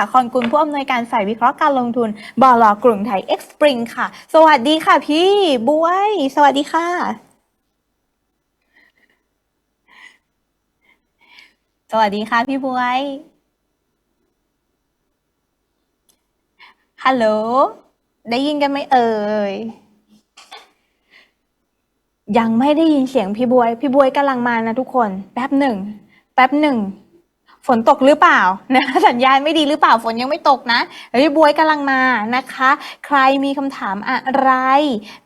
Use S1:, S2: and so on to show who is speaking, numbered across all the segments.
S1: าครกุลผู้อำนวยการฝ่ายวิเคราะห์การลงทุนบลกรุงไทยเอ็กซ์ปริงค่ะ สวัสดีค่ะพี่บวยสวัสดีค่ะ สวัสดีค่ะพี่บวยฮัลโหล ได้ยินกันไหมเอ่ยยังไม่ได้ยินเสียงพี่บวย พี่บวยกำลังมานะทุกคน แป๊บหนึ่ง แป๊บหนึ่ง ฝนตกหรือเปล่านะสัญญาณไม่ดีหรือเปล่าฝนยังไม่ตกนะพี่บวยกำลังมานะคะ ใครมีคำถามอะไร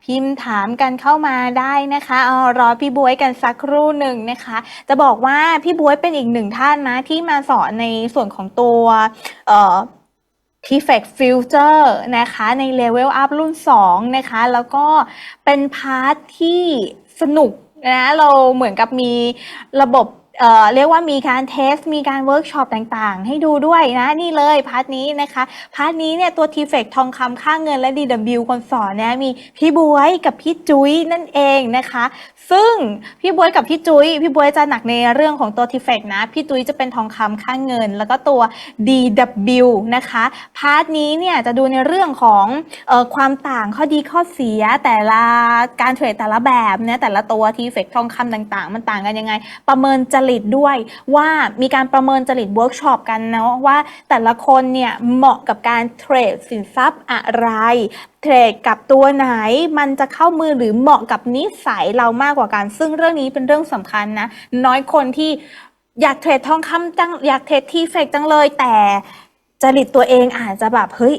S1: พิมพ์ถามกันเข้ามาได้นะคะเอารอพี่บวยกันสักครู่หนึ่งนะคะ จะบอกว่าพี่บวยเป็นอีกหนึ่งท่านนะ ที่มาสอนในส่วนของตัว เอ่อ t f e c Future นะคะใน Level Up รุ่น 2 นะคะ แล้วก็เป็นพาร์ทที่สนุกนะเราเหมือนกับมีระบบ เเรียกว่ามีการเทส มีการเวิร์กช็อปต่างๆ ให้ดูด้วยนะ นี่เลยพาร์ทนี้นะคะ พาร์ทนี้เนี่ยตัว t f e c ทองคำค่าเงินและ DW คนสอนเนี่ยมีพี่บวยกับพี่จุ้ยนั่นเองนะคะ ซึ่งพี่บวยกับพี่จุ้ยพี่บวยจะหนักในเรื่องของตัว t f e c นะ พี่จุ้ยจะเป็นทองคำค่าเงิน แล้วก็ตัว DW นะคะ พาร์ทนี้เนี่ยจะดูในเรื่องของออความต่างข้อดีข้อเสียแต่ละการเทรดแต่ละแบบเนี่ยแต่ละตัว t f e c ทองคำต่างๆ มันต่างกันยังไง ประเมินจะริตด้วย ว่ามีการประเมินจริตเวิร์กช็อปกันนะว่าแต่ละคนเนี่ยเหมาะกับการเทรดสินทรัพย์อะไรเทรดกับตัวไหนมันจะเข้ามือหรือเหมาะกับนิสัยเรามากกว่ากัน ซึ่งเรื่องนี้เป็นเรื่องสำคัญนะ น้อยคนที่อยากเทรดทองคำจังอยากเทรดทีเฟกจังเลยแต่จริตตัวเองอาจจะแบบเฮ้ย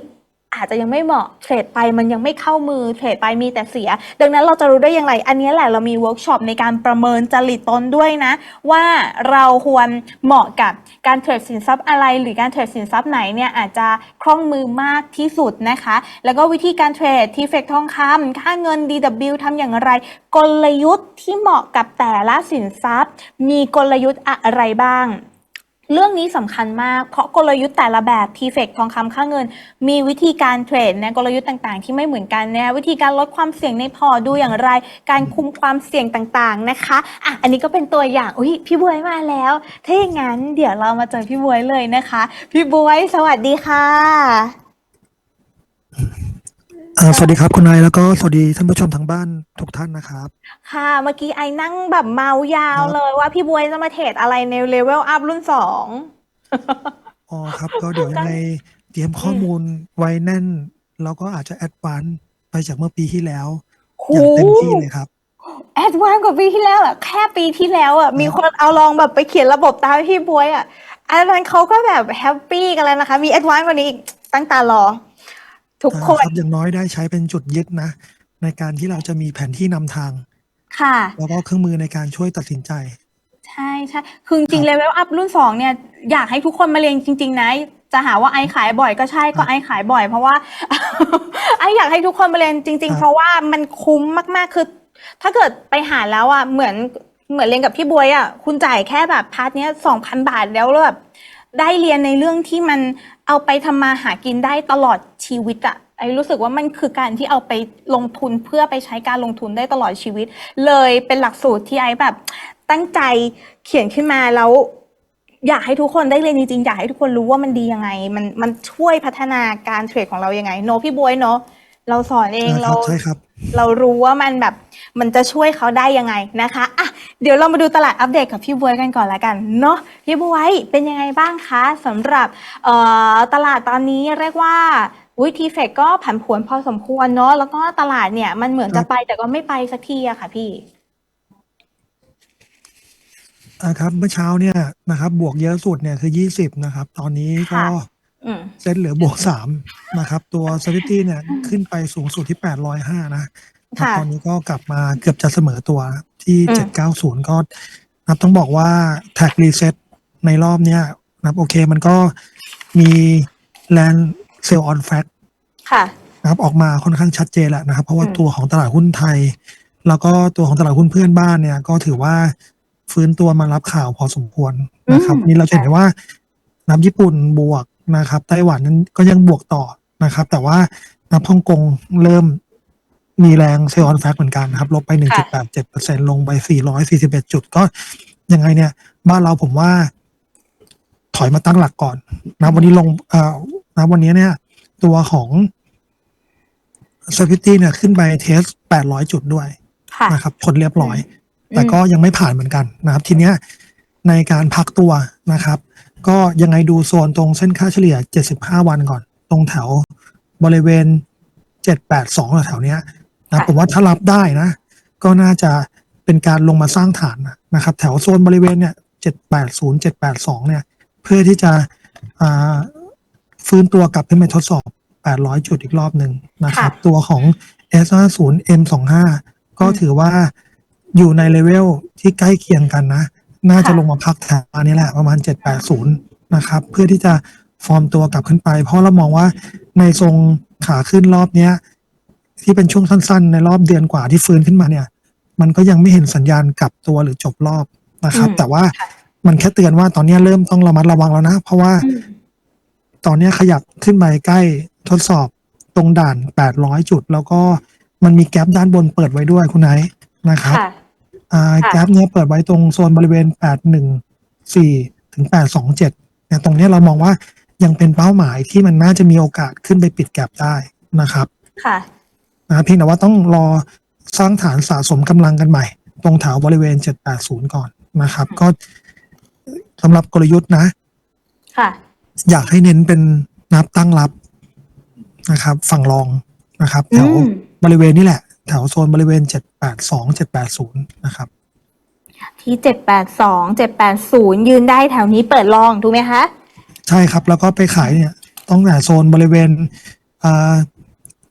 S1: อาจจะยังไม่เหมาะเทรดไปมันยังไม่เข้ามือเทรดไปมีแต่เสีย ดังนั้นเราจะรู้ได้อย่างไร อันนี้แหละเรามีเวิร์กช็อปในการประเมินจริตตนด้วยนะ ว่าเราควรเหมาะกับการเทรดสินทรัพย์อะไร หรือการเทรดสินทรัพย์ไหนเนี่ยอาจจะคล่องมือมากที่สุดนะคะ แล้วก็วิธีการเทรดทีเฟกทองคำค่าเงิน DW ทำอย่างไร กลยุทธ์ที่เหมาะกับแต่ละสินทรัพย์ มีกลยุทธ์อะไรบ้าง เรื่องนี้สำคัญมาก เพราะกลยุทธ์แต่ละแบบทีเฟกทองคำค่าเงิน มีวิธีการเทรดนะกลยุทธ์ต่างๆ ที่ไม่เหมือนกันนะวิธีการลดความเสี่ยงในพอร์ตดูอย่างไร การคุมความเสี่ยงต่างๆนะคะอะอันนี้ก็เป็นตัวอย่างอุ้ยพี่บวยมาแล้ว ถ้าอย่างนั้นเดี๋ยวเรามาเจอพี่บวยเลยนะคะ พี่บวยสวัสดีค่ะ
S2: อ่าสวัสดีครับคุณนายแล้วก็สวัสดีท่านผู้ชมทางบ้านทุกท่านนะครับ
S1: ค่ะ เมื่อกี้ไอ้นั่งแบบเมายาว
S2: ครับ
S1: เลยว่าพี่บวยจะมาเทรดอะไรในเลเวลอัพรุ่นสอง
S2: อ๋อครับ ก็เดี๋ยวยังไงเตรียมข้อมูลไว้แน่น แล้วก็อาจจะแอดวานซ์ไปจากเมื่อปีที่แล้ว
S1: โห
S2: อย่างเต็มที่เลยครับ
S1: แอดวานซ์กว่าปีที่แล้วอะแค่ปีที่แล้วอะมีคนเอาลองแบบไปเขียนระบบตามพี่บวยอะอันนั้นเขาก็แบบแฮปปี้กันแล้วนะคะ มีแอดวานซ์กว่านี้อีกตั้งตารอ ทุก
S2: อ่า
S1: ค
S2: คนรับอย่างน้อยได้ใช้เป็นจุดยึดนะ ในการที่เราจะมีแผนที่นำทาง
S1: ค่ะ
S2: แล้วก็เครื่องมือในการช่วยตัดสินใจ
S1: ใช่ใช่คือจริงๆเลเวลอัพรุ่นสองเนี่ยอยากให้ทุกคนมาเรียนจริง ๆ นะ จะหาว่าไอขายบ่อยก็ใช่ก็ไอขายบ่อย เพราะว่าไออยากให้ทุกคนมาเรียนจริง
S2: ครั
S1: ๆ
S2: บ
S1: เพราะว่ามันคุ้มมากๆคือ ถ้าเกิดไปหาแล้วอะเหมือนเหมือนเรียนกับพี่บวยอะคุณจ่ายแค่แบบพาร์ทเนี้ยสองพันบาทแล้วแล้วแบบ ได้เรียนในเรื่องที่มันเอาไปทำมาหากินได้ตลอดชีวิตอะไอรู้สึกว่ามันคือการที่เอาไปลงทุนเพื่อไปใช้การลงทุนได้ตลอดชีวิต เลยเป็นหลักสูตรที่ไอแบบ ตั้งใจเขียนขึ้นมาแล้ว อยากให้ทุกคนได้เรียนจริงๆอยากให้ทุกคนรู้ว่ามันดียังไง มันมันช่วยพัฒนาการเทรดของเรายังไง โนพี่บวยเนาะเราสอนเองเรา
S2: ใช่ครับ
S1: เรารู้ว่ามันแบบมันจะช่วยเขาได้ยังไงนะคะอะเดี๋ยวเรามาดูตลาดอัปเดตกับพี่บวยกันก่อนละกันเนาะพี่บวยเป็นยังไงบ้างคะสำหรับเอ่อตลาดตอนนี้เรียกว่าวิทีเฟกก็ผันผวนพอสมควรเนาะแล้วก็ตลาดเนี่ยมันเหมือน
S2: ครั
S1: จะ
S2: บ
S1: ไปแต่ก็ไม่ไปสักทีอะค่ะพี่
S2: อ่าครับเมื่อเช้าเนี่ยนะครับบวกเยอะสุดเนี่ยคือยี่สิบนะครับ ตอนนี้ก็
S1: ค่ะอืม
S2: เซ็ตเหลือบวกสามนะครับ ตัวสถิติเนี่ยขึ้นไปสูงสุดที่แปดร้อยห้านะครับ
S1: ค่ะ
S2: ตอนนี้ก็กลับมาเกือบจะเสมอตัวที่
S1: อืม
S2: 790ก็นับต้องบอกว่าแท็กรีเซ็ตในรอบเนี้ยนะครับโอเคมันก็มีแลนเซลออนแฟก
S1: ค่ะ
S2: นะครับออกมาค่อนข้างชัดเจนแหละนะครับ เพราะว่า
S1: อืม
S2: ตัวของตลาดหุ้นไทย แล้วก็ตัวของตลาดหุ้นเพื่อนบ้านเนี่ย ก็ถือว่าฟื้นตัวมารับข่าวพอสมควรนะครับ
S1: อืม
S2: นี่เราจะเห็นได้ว่านับญี่ปุ่นบวก นะครับ ไต้หวันนั้นก็ยังบวกต่อนะครับ แต่ว่านับฮ่องกงเริ่มมีแรงเซลล์ออนแฟกเหมือนกันนะครับ ลบไป 1.87%ลงไป 441 จุด ก็ยังไงเนี่ย บ้านเราผมว่า ถอยมาตั้งหลักก่อนนะวันนี้ลงเอ่อนะวันนี้เนี่ย ตัวของ s e c u r i t y เนี่ยขึ้นไปเทส 800 จุดด้วย
S1: ค่ะ
S2: นะครับผลเรียบร้อย
S1: อืม
S2: แต่ก็ยังไม่ผ่านเหมือนกันนะครับ ทีเนี้ยในการพักตัวนะครับ ก็ยังไงดูโซนตรงเส้นค่าเฉลี่ย 75 วันก่อน ตรงแถวบริเวณ 782แถวๆเนี้ยนะผมว่าถ้ารับได้นะ ก็น่าจะเป็นการลงมาสร้างฐานนะครับ แถวโซนบริเวณเนี่ย780 782เนี่ย เพื่อที่จะอ่าฟื้นตัวกลับขึ้นไปทดสอบ 800 จุดอีกรอบหนึ่งนะครับ
S1: ค่ะ
S2: ตัวของ S50 M25 ก็
S1: อืม
S2: ถือว่าอยู่ในเลเวลที่ใกล้เคียงกันนะ น่าจะ
S1: ค่ะ
S2: ลงมาพักแถวนี้แหละประมาณ 780 นะครับ เพื่อที่จะฟอร์มตัวกลับขึ้นไป เพราะเรามองว่าในทรงขาขึ้นรอบเนี้ย ที่เป็นช่วงสั้นๆ ในรอบเดือนกว่าที่ฟื้นขึ้นมาเนี่ย มันก็ยังไม่เห็นสัญญาณกลับตัวหรือจบรอบนะครับ
S1: อืม
S2: แต่ว่า
S1: ค่ะ
S2: มันแค่เตือนว่าตอนนี้เริ่มต้องระมัดระวังแล้วนะ เพราะว่า
S1: อืม
S2: ตอนนี้ขยับขึ้นไปใกล้ทดสอบตรงด่าน 800 จุด แล้วก็มันมีแกลบด้านบนเปิดไว้ด้วยคุณไนท์นะครับ
S1: ค่ะ
S2: อ่า
S1: ค่ะ
S2: แกลบเนี้ยเปิดไว้ตรงโซนบริเวณ 814 ถึง 827เนี่ยตรงเนี้ยเรามองว่ายังเป็นเป้าหมายที่มันน่าจะมีโอกาสขึ้นไปปิดแกลบได้นะครับ
S1: ค่ะ
S2: นะครับเพียงแต่ว่าต้องรอสร้างฐานสะสมกำลังกันใหม่ ตรงแถวบริเวณ 780 ก่อนนะครับ ก็สำหรับกลยุทธ์นะ
S1: ค่ะ
S2: อยากให้เน้นเป็นนับตั้งรับนะครับ ฝั่งรองนะครับแถว
S1: อืม
S2: บริเวณนี้แหละ แถวโซนบริเวณ 782 780 นะครับ
S1: ที่เจ็ดแปดสองเจ็ดแปดศูนย์ยืนได้แถวนี้เปิดลองถูกไหมคะ
S2: ใช่ครับ แล้วก็ไปขายเนี่ยต้องแต่โซนบริเวณอ่า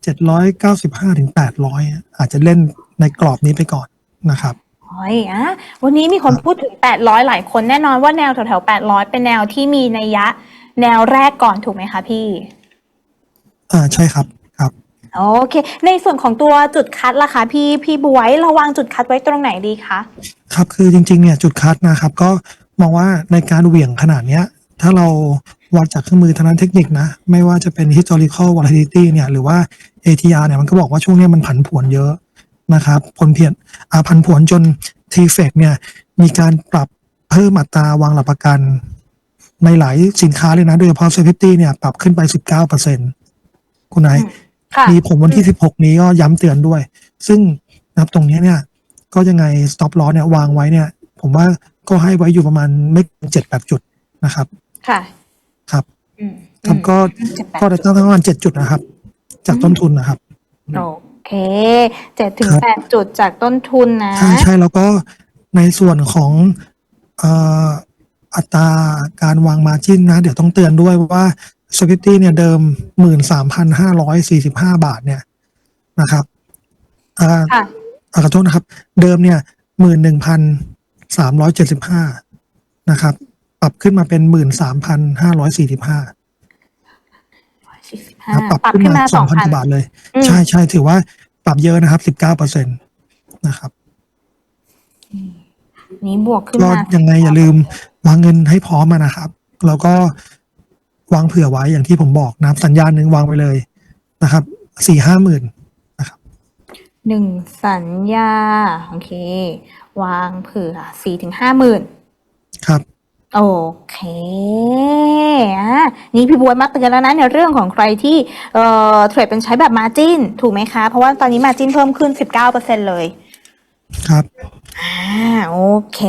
S2: 795ถึง800อาจจะเล่นในกรอบนี้ไปก่อนนะครับ
S1: โอ้ยอะวันนี้มีคนพูดถึง800หลายคนแน่นอนว่าแนวแถวๆ800เป็นแนวที่มีนัยยะ แนวแรกก่อนถูกไหมคะพี่
S2: อ่าใช่ครับครับ
S1: โอเค ในส่วนของตัวจุดคัดล่ะคะพี่พี่บวยเราวางจุดคัดไว้ตรงไหนดีคะ
S2: ครับคือจริงๆเนี่ยจุดคัดนะครับ ก็มองว่าในการเหวี่ยงขนาดเนี้ย ถ้าเราวัดจากเครื่องมือทางด้านเทคนิคนะ ไม่ว่าจะเป็น historical volatility เนี่ยหรือว่า ATR เนี่ยมันก็บอกว่าช่วงเนี้ยมันผันผวนเยอะนะครับผลเพียนอ่าผันผวนจน t f e c เนี่ยมีการปรับเพิ่มอัตราวางหลักประกัน ในหลายสินค้าเลยนะ โดยเฉพาะ safety เนี่ยปรับขึ้นไป 19%คุณนาย
S1: ค่ะ
S2: มีผมวันที่ 16 นี้ก็ย้ำเตือนด้วย ซึ่งนะครับตรงเนี้ยเนี่ย ก็ยังไง stop loss เนี่ยวางไว้เนี่ย ผมว่าก็ให้ไว้อยู่ประมาณไม่เจ็ดแปดจุดนะครับ
S1: ค่ะ
S2: ครับ
S1: อืม
S2: ครับก็
S1: อืม
S2: ก็ได้ตั้งประมาณเจ็ดจุดนะครับ จากต้นทุนนะครับ
S1: โอเคเจ็ดถึง
S2: ครับ
S1: แปดจุดจากต้นทุนนะ
S2: ใช่ใช่แล้วก็ในส่วนของเอ่ออัตราการวางมาจิ้นนะ เดี๋ยวต้องเตือนด้วยว่า สกิตตี้เนี่ยเดิมหมื่นสามพันห้าร้อยสี่สิบห้าบาทเนี่ยนะครับอ่า
S1: ค่ะ
S2: อ่าขอโทษนะครับ เดิมเนี่ยหมื่นหนึ่งพันสามร้อยเจ็ดสิบห้านะครับ ปรับขึ้นมาเป็นหมื่นสามพันห้าร้อยสี่สิบห้า
S1: 45
S2: ปรับ
S1: ปรับ
S2: ขึ้น
S1: ขึ้น
S2: มา
S1: มา
S2: ส
S1: ส
S2: อ
S1: องง
S2: พัน
S1: พัน
S2: กว่าบาทเลย
S1: อืม
S2: ใช่ใช่ถือว่าปรับเยอะนะครับสิบเก้าเปอร์เซ็นตนะครับ
S1: นี้บวกขึ้น
S2: ก็
S1: มา
S2: ยังไงอย่าลืมวางเงินให้พร้อมมานะครับ แล้วก็ วางเผื่อไว้อย่างที่ผมบอกนะครับ สัญญาณหนึ่งวางไปเลยนะครับสี่ห้าหมื่น
S1: หนึ่งสัญญาโอเค วางเผื่อสี่ถึงห้าหมื่น
S2: ครับ
S1: โอเคอะนี่พี่บวยมาเตือนแล้วนะในเรื่องของใครที่เอ่อเทรดเป็นใช้แบบมาจินถูกไหมคะ เพราะว่าตอนนี้มาจินเพิ่มขึ้น 19%เลย
S2: ครับ
S1: อ่าโอเค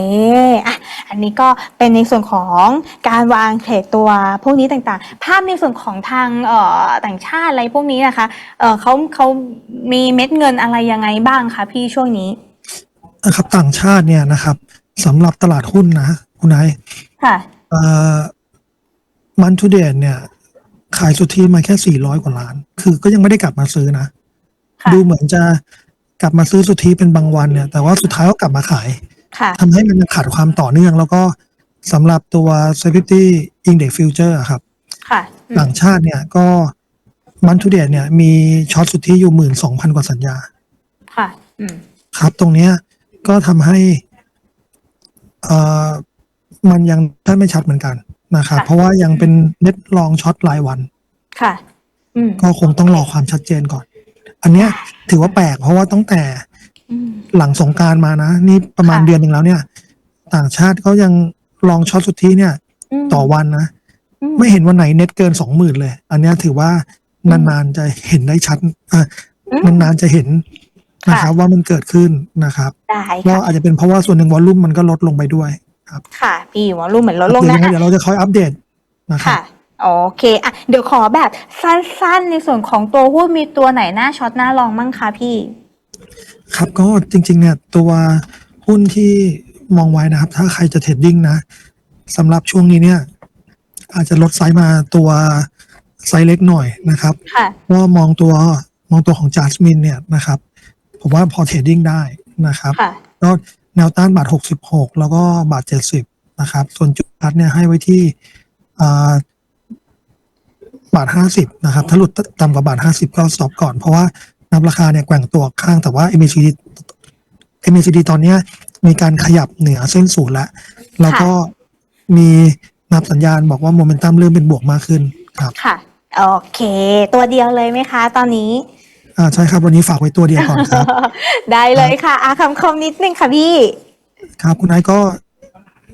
S1: อะอันนี้ก็เป็นในส่วนของการวางเทรดตัวพวกนี้ต่างๆ ภาพในส่วนของทางเอ่อต่างชาติอะไรพวกนี้นะคะเอ่อเขาเขามีเม็ดเงินอะไรยังไงบ้างคะพี่ช่วงนี้
S2: นะครับต่างชาติเนี่ยนะครับสำหรับตลาดหุ้นนะคุณนาย
S1: ค่ะ
S2: เอ่อมันทูเดนเนี่ย ขายสุทธิมาแค่สี่ร้อยกว่าล้าน คือก็ยังไม่ได้กลับมาซื้อนะ
S1: ค่ะ
S2: ดูเหมือนจะ กลับมาซื้อสุทธิเป็นบางวันเนี่ย แต่ว่าสุดท้ายก็กลับมาขาย
S1: ค่ะ
S2: ทำให้มันยังขาดความต่อเนื่อง แล้วก็สำหรับตัว safety index future อะครับ
S1: ค่ะอืม
S2: ต่างชาติเนี่ยก็มันทูเดนเนี่ยมีช็อตสุทธิอยู่หมื่นสองพันกว่าสัญญา
S1: ค่ะ อืม
S2: ครับ ตรงเนี้ยก็ทำให้เอ่อมันยังได้ไม่ชัดเหมือนกันนะครับ
S1: ค่ะ
S2: เพราะว่ายังเป็นเน็ตลองช็อตรายวัน
S1: ค่ะ อืม
S2: ก็คงต้องรอความชัดเจนก่อน อันเนี้ยถือว่าแปลกเพราะว่าตั้งแต่
S1: อืม
S2: หลังสงกรารมานะ นี่ประมาณ
S1: ค่ะ
S2: เดือนหนึ่งแล้วเนี่ย ต่างชาติก็ยังลองช็อตสุทธิเนี่ย
S1: ม
S2: ต่อวันนะ
S1: อื
S2: ไม่เห็นวันไหนเน็ตเกินสองหมื่นเลย อันเนี้ยถือว่า
S1: อืม
S2: นานๆจะเห็นได้ชัดอะ
S1: อืม
S2: นานๆจะเห็นนะครับ ว่ามันเกิดขึ้นนะครับ
S1: ได้
S2: ก็
S1: ค่ะ
S2: อาจจะเป็นเพราะว่าส่วนหนึ่งวอลลุ่มมันก็ลดลงไปด้วย
S1: ค่ะพี่วอลลุ่มเหมือนลดลง
S2: เดี๋ยว
S1: นะ
S2: ยังไงเดี๋ยวเราจะคอยอัปเดตนะครับ
S1: ค่ะ โอเคอะเดี๋ยวขอแบบสั้นๆ ในส่วนของตัวหุ้นมีตัวไหนน่าช็อตน่าลองมั่งคะพี่
S2: ครับก็จริงๆเนี่ยตัวหุ้นที่มองไว้นะครับ ถ้าใครจะเทรดดิ้งนะสำหรับช่วงนี้เนี่ย อาจจะลดไซส์มาตัวไซส์เล็กหน่อยนะครับ
S1: ค่ะ
S2: ก็มองตัวมองตัวของจ s สมินเนี่ยนะครับ ผมว่าพอเทรดดิ้งได้นะครับ
S1: ค่ะ
S2: ก็แนวต้านบาท 66 แล้วก็บาท 70 นะครับ ส่วนจุดคัดเนี่ยให้ไว้ที่อ่า บาท50นะครับ ถ้าหลุดต่ำกว่าบาท50ก็สต็อปก่อน เพราะว่านับราคาเนี่ยแกว่งตัวข้างแต่ว่า MACD MACD ตอนเนี้ยมีการขยับเหนือเส้นศูนย์แล้วแล้วก็มีนับสัญญาณบอกว่าโมเมนตัมเริ่มเป็นบวกมากขึ้นครับ
S1: ค่ะ โอเค ตัวเดียวเลยไหมคะ ตอนนี้
S2: อ่าใช่ครับ วันนี้ฝากไว้ตัวเดียวก่อนครับ
S1: ได้เลยค่ะอาคำคมนิดนึงค่ะพี่
S2: ครับคุณไอซ์ก็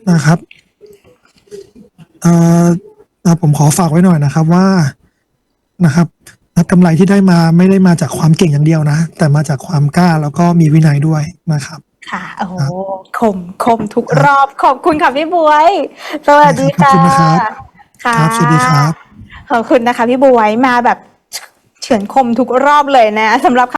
S2: นะครับเอ่อ อ่าผมขอฝากไว้หน่อยนะครับว่านะครับนับกำไรที่ได้มาไม่ได้มาจากความเก่งอย่างเดียวนะ แต่มาจากความกล้าแล้วก็มีวินัยด้วยนะครับ
S1: ค่ะโอ้โห
S2: ครับ
S1: คมคมทุกรอบขอบคุณค่ะพี่บวย สวัสดี
S2: ขอบ
S1: ค่ะ
S2: คุณนะครับ
S1: ค่ะ
S2: ครับสวัสดีครับ
S1: ขอบคุณนะคะพี่บวยมาแบบเฉือนคมทุกรอบเลยนะสำหรับ